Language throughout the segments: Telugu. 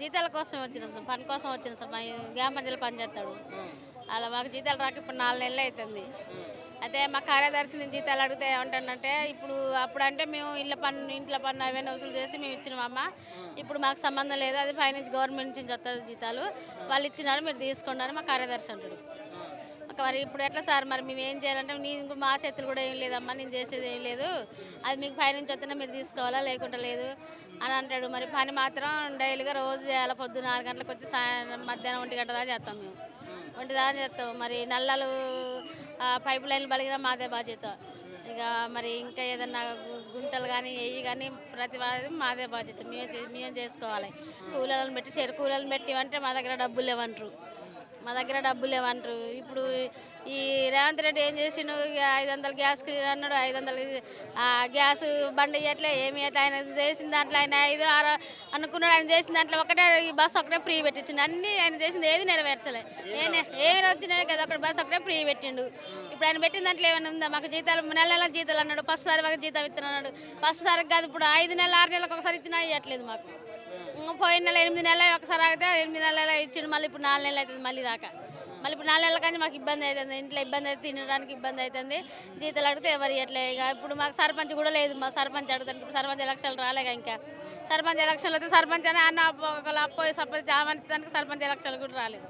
జీతాల కోసం వచ్చిన సార్ పని కోసం వచ్చిన సార్ మా గ్రామ పంచాయతీలో పని చేస్తాడు అలా మాకు జీతాలు రాక ఇప్పుడు నాలుగు నెలలు అవుతుంది అయితే మా కార్యదర్శిని జీతాలు అడిగితే ఏమంటానంటే ఇప్పుడు అప్పుడు అంటే మేము ఇళ్ళ పన్ను ఇంట్లో పన్ను అవన్నీ వసూలు చేసి మేము ఇచ్చినామమ్మ ఇప్పుడు మాకు సంబంధం లేదు అది పైనుంచి గవర్నమెంట్ నుంచి వస్తారు జీతాలు. వాళ్ళు ఇచ్చినారు మీరు తీసుకోండి అని మా కార్యదర్శి అంటాడు. మరి ఇప్పుడు ఎట్లా సార్? మరి మేము ఏం చేయాలంటే నేను మా చేతులు కూడా ఏం లేదమ్మా నేను చేసేది ఏం లేదు. అది మీకు పైనుంచి వస్తేనే మీరు తీసుకోవాలా లేకుండా లేదు? అని అంటాడు. మరి పని మాత్రం డైలీగా రోజు చేయాలి? పొద్దున్న ఆరు గంటలకు వచ్చి సాయం మధ్యాహ్నం ఒంటి గంట దాకా చేస్తాం మేము. ఒంటి దాకా చేస్తాం. మరి నల్లలు పైప్ లైన్లు బలిగిన మాదే బాధ్యత. ఇక మరి ఇంకా ఏదన్నా గుంటలు కానీ ఏవి కానీ ప్రతి మాదే బాధ్యత. మేమే మేమే చేసుకోవాలి. కూలీలను పెట్టి చెరు కూలీలను పెట్టి అంటే మా దగ్గర డబ్బులు లేవంటారు. మా దగ్గర డబ్బులు లేవంటారు. ఇప్పుడు ఈ రేవంత్ రెడ్డి ఏం చేసిండు? ఇక ఐదు వందలు గ్యాస్కి అన్నాడు ఐదు వందలు గ్యాస్ బండి ఇవ్వట్లే ఏమి ఇవ్వట్లే ఆయన చేసిన దాంట్లో ఆయన ఐదు ఆరు అనుకున్నాడు ఆయన చేసిన దాంట్లో ఒకటే ఈ బస్సు ఒకటే ఫ్రీ పెట్టించిండు. అన్ని ఆయన చేసింది ఏది నెరవేర్చలే. ఏ ఏమి వచ్చినాయి కదా ఒకటి బస్సు ఒకటే ఫ్రీ పెట్టిండు. ఇప్పుడు ఆయన పెట్టిన దాంట్లో ఏమైనా ఉందా? మాకు జీతాలు నెల నెల జీతాలు అన్నాడు ఫస్ట్ సారి మాకు జీతం ఇస్తున్నాడు ఫస్ట్ సారికి కాదు ఇప్పుడు ఐదు నెలలు ఆరు నెలలకు ఒకసారి ఇచ్చినా ఇవ్వట్లేదు మాకు. పోయిన నెల ఎనిమిది నెలలు ఒకసారి ఆగితే ఎనిమిది నెలలు ఇచ్చిండు మళ్ళీ ఇప్పుడు నాలుగు నెలలు అవుతుంది మళ్ళీ రాక. మళ్ళీ ఇప్పుడు నాలుగు నెలల కానీ మాకు ఇబ్బంది అవుతుంది ఇంట్లో ఇబ్బంది అయితే తినడానికి ఇబ్బంది అవుతుంది జీతాలు అడిగితే ఎవరు ఇవ్వట్లే ఇక. ఇప్పుడు మాకు సర్పంచ్ కూడా లేదు మా సర్పంచ్ అడుగుతాను ఇప్పుడు సర్పంచ్ ఎలక్షన్లు రాలేగా ఇంకా. సర్పంచ్ ఎలక్షన్లు అయితే సర్పంచ్ అని అన్న ఒకళ్ళు అప్పోయి సర్పంచ్ ఆమెదానికి సర్పంచ్ ఎలక్షన్లు కూడా రాలేదు.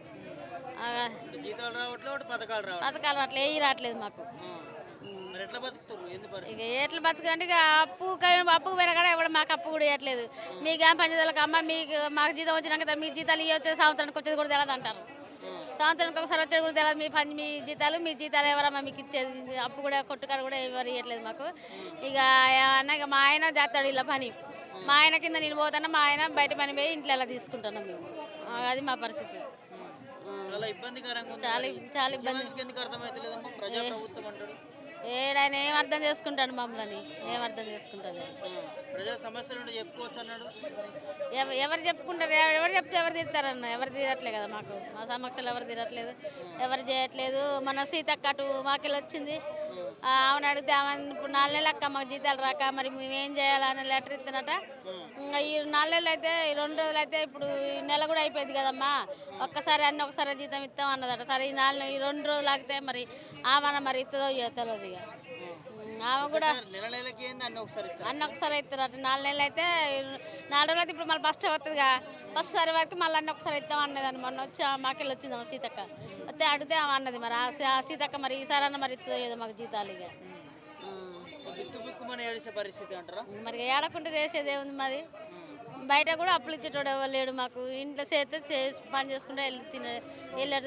పథకాలు రావట్లేదు మాకు. ఇక ఎట్లా బతుకంటే ఇక అప్పు అప్పుకు పోయినా కూడా ఎవడు మాకు అప్పు కూడా ఇవ్వట్లేదు. మీ గ్రామ పంచాయతీలకు అమ్మ మీకు మాకు జీతం వచ్చినాక మీ జీతాలు ఇవి వచ్చే సంవత్సరానికి వచ్చేది కూడా తెలియదు అంటారు. సంవత్సరానికి ఒకసారి వచ్చేది కూడా తెలియదు. మీ పని మీ జీతాలు మీ జీతాలు ఎవరమ్మా మీకు ఇచ్చేది? అప్పు కూడా కొట్టుకాడు కూడా ఎవరు ఇవ్వట్లేదు మాకు. ఇక ఏమన్నా ఇక మా ఆయన చేస్తాడు ఇలా పని. మా ఆయన కింద నేను పోతాను మా ఆయన బయట పని పోయి ఇంట్లో ఎలా తీసుకుంటున్నాం మేము? అది మా పరిస్థితి. చాలా ఇబ్బందికరంగా చాలా చాలా ఇబ్బంది. ఏడాయన ఏం అర్థం చేసుకుంటాడు మమ్మల్ని? ఏం అర్థం చేసుకుంటాడు? ఆ. ప్రజల సమస్యలు ఉంటే చెప్పుకోవచ్చు అన్నాడు. ఎవ- ఎవరు చెప్పుకుంటారు? ఎవ- ఎవరు చెప్తే ఎవరు తీరుతారన్న? ఎవరు తీరట్లేదు కదా మాకు? మా సమక్షంలో ఎవరు తీరట్లేదు? ఎవరు చేయట్లేదు? మన సీతక్క అటు మాకెళ్ళి వచ్చింది ఆమెను అడిగితే ఆమె ఇప్పుడు నాలుగు నెలలు అక్క మాకు జీతాలు రాక మరి మేమేం చేయాలని లెటర్ ఇస్తున్నట. ఇంకా ఈ నాలుగు నెలలు అయితే ఈ రెండు రోజులు అయితే ఇప్పుడు ఈ నెల కూడా అయిపోయింది కదమ్మా. ఒక్కసారి అన్ని ఒకసారి జీతం ఇస్తాం అన్నదట. సరే ఈ నాలుగు ఈ రెండు రోజులు ఆగితే మరి ఆమె మరి ఇస్తుందో తెలియదు ఇక. ఆమె కూడా సార్ నెల నెలకి ఏంది అన్ని ఒకసారి ఇస్తారు? అన్న ఒకసారి అవుతారు నాలుగు నెలలు అయితే నాలుగు రోజులు అయితే ఇప్పుడు మళ్ళీ ఫస్ట్ వస్తుందిగా ఫస్ట్ సారి వరకు మళ్ళీ అన్న ఒకసారి ఇస్తాం అన్నది మొన్న వచ్చి మాకెళ్ళి వచ్చింది అమ్మ సీతక్క. వస్తే అడిగితే ఆమె అన్నది మరి. ఆ సీతక్క మరి ఈసారి అన్న మరి ఇస్తుందో మాకు జీతాలు ఇక. పరిస్థితి అంటారా? మరి ఏడకుంటే చేసేది ఏముంది మరి? బయట కూడా అప్పులు ఇచ్చేటోడు ఎవరు లేడు మాకు. ఇంట్లో చేస్తే చేసి పని చేసుకుంటే వెళ్ళి తినే వెళ్ళే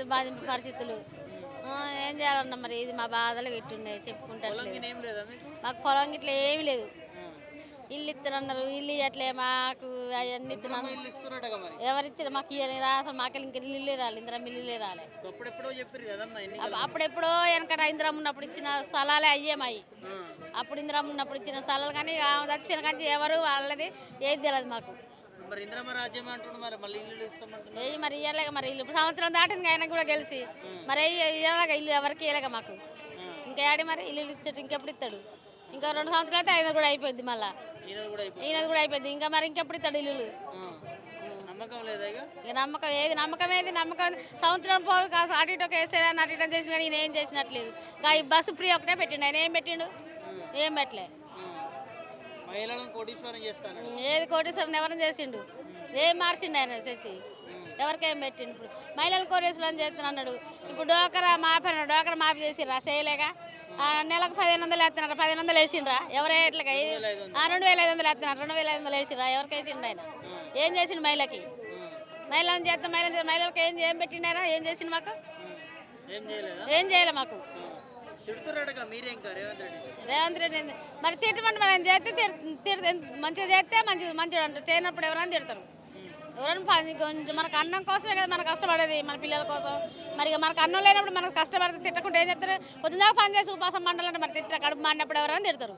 పరిస్థితులు. ఏం చేయాలన్న మరి ఇది మా బాధలు ఏం లేదా మీకు? మాకు పొలం ఇట్లా ఏమీ లేదు. ఇల్లు ఇస్తున్నారు ఇల్లు ఇవ్వట్లే మాకు అవన్నీ మరి? ఎవరిచ్చారు మాకు ఇయ్యని రా అసలు మాకెళ్ళి ఇంక ఇల్లు రాలి ఇందిరా ఇల్లు రాలే. అప్పుడెప్పుడో వెనకట ఇందిరమ్మ ఉన్నప్పుడు ఇచ్చిన స్థలాలే అయ్యేమాయి. అప్పుడు ఇందిరమ్మ ఉన్నప్పుడు ఇచ్చిన స్థలాలు కానీ చచ్చిపోయిన కానీ ఎవరు వాళ్ళది ఏది తెలియదు మాకు. మరి ఇంద్రమ్మ రాజ్యం అంటున్నారు మరి మళ్ళీ ఇల్లు ఇస్తామంటున్నారు ఏ మరి ఇయ్యలేక మరి ఇల్లు. ఇప్పుడు సంవత్సరం దాటింది ఆయన కూడా తెలిసి మరి ఇయ్యలేక ఇల్లు ఎవరికి ఇయ్యలేక మాకు. ఇంకా ఏడి మరి? ఇల్లు ఇచ్చాడు ఇంకెప్పుడు ఇస్తాడు? ఇంకా రెండు సంవత్సరాలు అయితే ఆయన కూడా అయిపోయింది మళ్ళీ. ఈయనది కూడా అయిపోయింది. ఇంకా మరి ఇంకెప్పుడు ఇస్తాడు ఇల్లు. నమ్మకం ఏది? నమ్మకం ఏది? నమ్మకం? సంవత్సరం పోయి కాస్త అటు ఇటు వేసేయాలని అటు ఇటు చేసిన ఈయన ఏం చేసినట్లేదు. ఇంకా ఈ బస్సు ఫ్రీ ఒకటే పెట్టిండు. ఆయన ఏం పెట్టిండు? ఏం పెట్టలే ఆ. మహిళలను కోటీశ్వరం చేస్తాను ఏది కోటేశ్వరం ఎవరిని చేసిండు? ఏం మార్చిండు ఆయన తెచ్చి ఎవరికేం పెట్టిండు ఇప్పుడు? మహిళలు కోటేశ్వరం చేస్తాను అన్నాడు. ఇప్పుడు డోకరా అన్నాడు. డోకరా మాఫీ చేసిండ్రా చేయలేక ఆ, నెలకు పదిహేను వందలు వేస్తున్నారు పదిహేను వందలు వేసిండ్రా? ఎవరే ఎట్లా రెండు వేల ఐదు వందలు. వేస్తున్నారు రెండు వేల ఐదు వందలు వేసిండ్రా? ఎవరికి వేసిండు ఆయన? ఏం చేసిండు మహిళకి? మహిళలను చేస్తే మహిళలు మహిళలకు ఏం ఏం పెట్టిండారా ఏం చేసిండు మాకు? ఏం చేయలే మాకు. తిడుతున్నాడగా మీరే రేవంత్ రెడ్డి? రేవంత్ రెడ్డి ఏంది? మరి తిట్టమంటే మనం చేస్తే తిడ- తిడ మంచిగా చేస్తే మంచి మంచిగా అంటారు. చేయనప్పుడు ఎవరైనా తిడతారు. ఎవరైనా పని కొంచెం మనకు అన్నం కోసమే కదా మనం కష్టపడేది మన పిల్లల కోసం. మరి ఇక మనకు అన్నం లేనప్పుడు మనకు కష్టపడితే తిట్టకుండా ఏం చెప్తారు పొద్దున్న పని చేసి ఉపాసం మండలంటే మరి తిట్ట కడుపు మాడినప్పుడు ఎవరైనా తిడతారు.